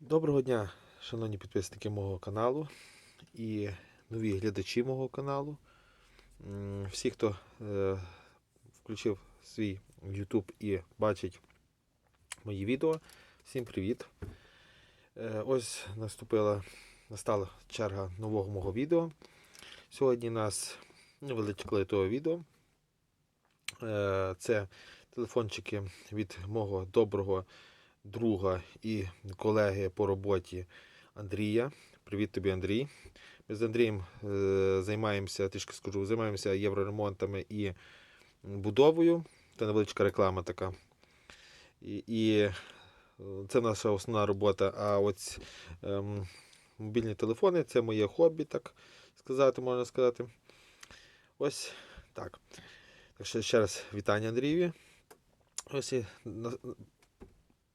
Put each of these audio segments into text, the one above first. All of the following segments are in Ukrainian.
Доброго дня, шановні підписники мого каналу і нові глядачі мого каналу. Всі, хто е, включив свій YouTube і бачить мої відео, всім привіт. Е, ось наступила, настала черга нового мого відео. Сьогодні нас невеличке лайтове відео. Е, Це телефончики від мого доброго друга і колеги по роботі Андрія. Привіт тобі, Андрій. Ми з Андрієм е, займаємося, трішки скажу, займаємося євроремонтами і будовою. Це невеличка реклама така. І, і е, це наша основна робота. А ось ем, мобільні телефони це моє хобі, так сказати, можна сказати. Ось так. Так що ще раз вітання Андрієві. Ось і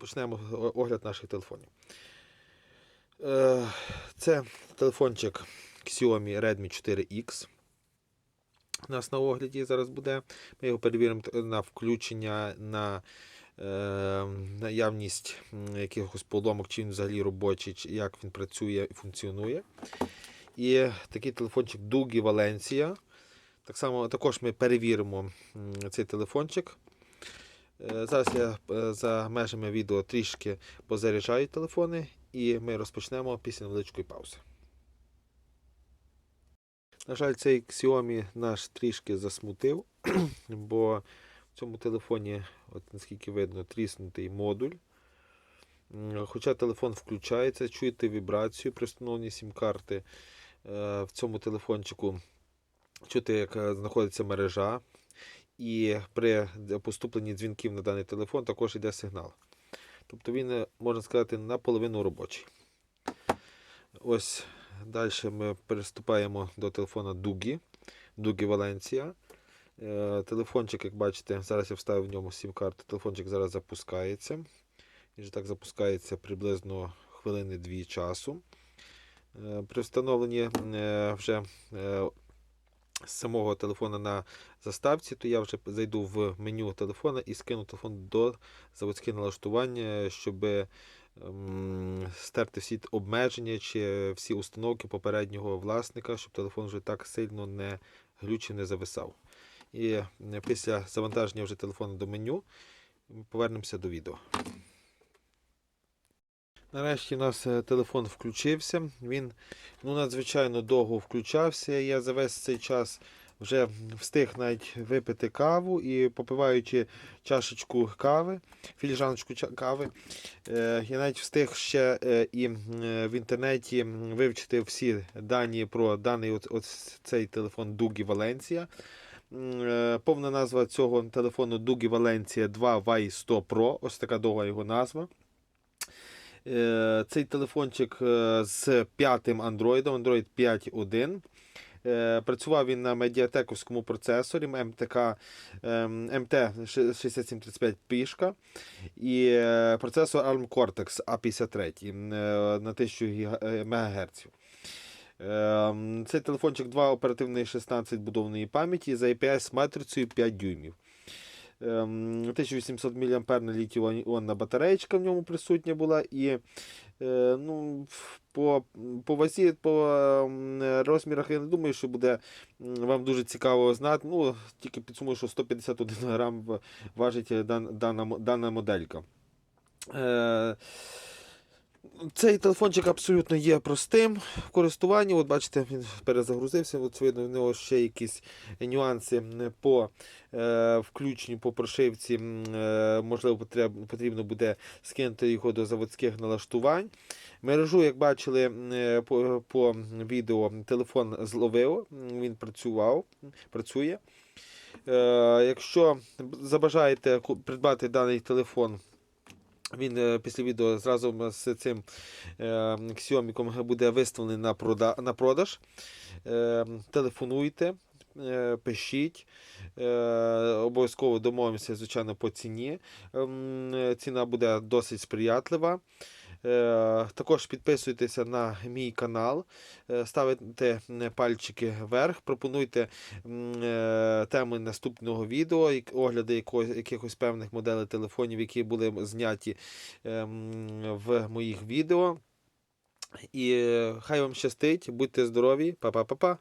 почнемо огляд наших телефонів. Е, Це телефончик Xiaomi Redmi 4X. У нас на огляді зараз буде. Ми його перевіримо на включення, на е, наявність якихось поломок, чи він взагалі робочий, чи як він працює і функціонує. І такий телефончик Дугі Valencia. Так само також ми перевіримо цей телефончик. Е, Зараз я е, за межами відео трішки позаряджаю телефони і ми розпочнемо після невеличкої паузи. На жаль, цей Xiaomi наш трішки засмутив, бо в цьому телефоні, от наскільки видно, тріснутий модуль. Хоча телефон включається, чуєте вібрацію при встановленні сім-карти е, в цьому телефончику. Чути, як знаходиться мережа, і при поступленні дзвінків на даний телефон також йде сигнал. Тобто він, е, можна сказати, наполовину робочий. Ось далі ми переступаємо до телефона Дугі. Дугі Валенція. Е, Телефончик, як бачите, зараз я вставив в ньому сім-карту. Телефончик зараз запускається. Же так запускається приблизно хвилини 2 часу. Е, При встановленні вже з самого телефона на заставці, то я вже зайду в меню телефона і скину телефон до заводське налаштування, щоб ем, стерти всі обмеження чи всі установки попереднього власника, щоб телефон вже так сильно не глючив, не зависав. І після завантаження вже телефону до меню повернемося до відео. Нарешті у нас е, телефон включився. Він ну, надзвичайно довго включався. Я за весь цей час вже встиг навіть випити каву і попиваючи чашечку кави, філіжаночку кави, е, я навіть встиг ще е, і в інтернеті вивчити всі дані про даний от, от цей телефон Дугі Валенція. Повна назва цього телефону Дугі Валенція 2 y 100 Pro. Ось така довга його назва. Е, Цей телефончик е, з п'ятим Android, Android 5.1. Е, Працював він на медіатековському процесорі МТК ем, MT6735 пішка і е, процесор ARM Cortex A53 е, на 1000 е, МГц. Ем, Цей телефончик 2 оперативної 16 будовної пам'яті за IPS матрицею 5 дюймів. Ем, 1800 мА літіонна батареєчка в ньому присутня була. І е, ну, по, по вазі, по розмірах, я не думаю, що буде вам дуже цікаво знати. Ну, тільки підсумую, що 151 грам важить е, дан, дана, дана моделька. Е, цей телефончик абсолютно є простим в користуванні. От бачите, він перезагрузився. От в нього ще якісь нюанси по е, включенню по прошивці. Е, Можливо, потрібно буде скинути його до заводських налаштувань. Мережу, як бачили е, по, по відео, телефон зловив, він працював, працює. Е, Якщо забажаєте придбати даний телефон, він е, після відео зразу з цим ксіоміком буде виставлений на, прода- на продаж. Е, Телефонуйте, е, пишіть. Е, Обов'язково домовимося, звичайно, по ціні. Ем, е, Ціна буде досить сприятлива. Е, Також підписуйтеся на мій канал, е, ставите пальчики вверх, пропонуйте е, теми наступного відео, огляди якихось певних моделей телефонів, які були зняті ем, в моїх відео. І е, хай вам щастить, будьте здорові, па-па-па-па.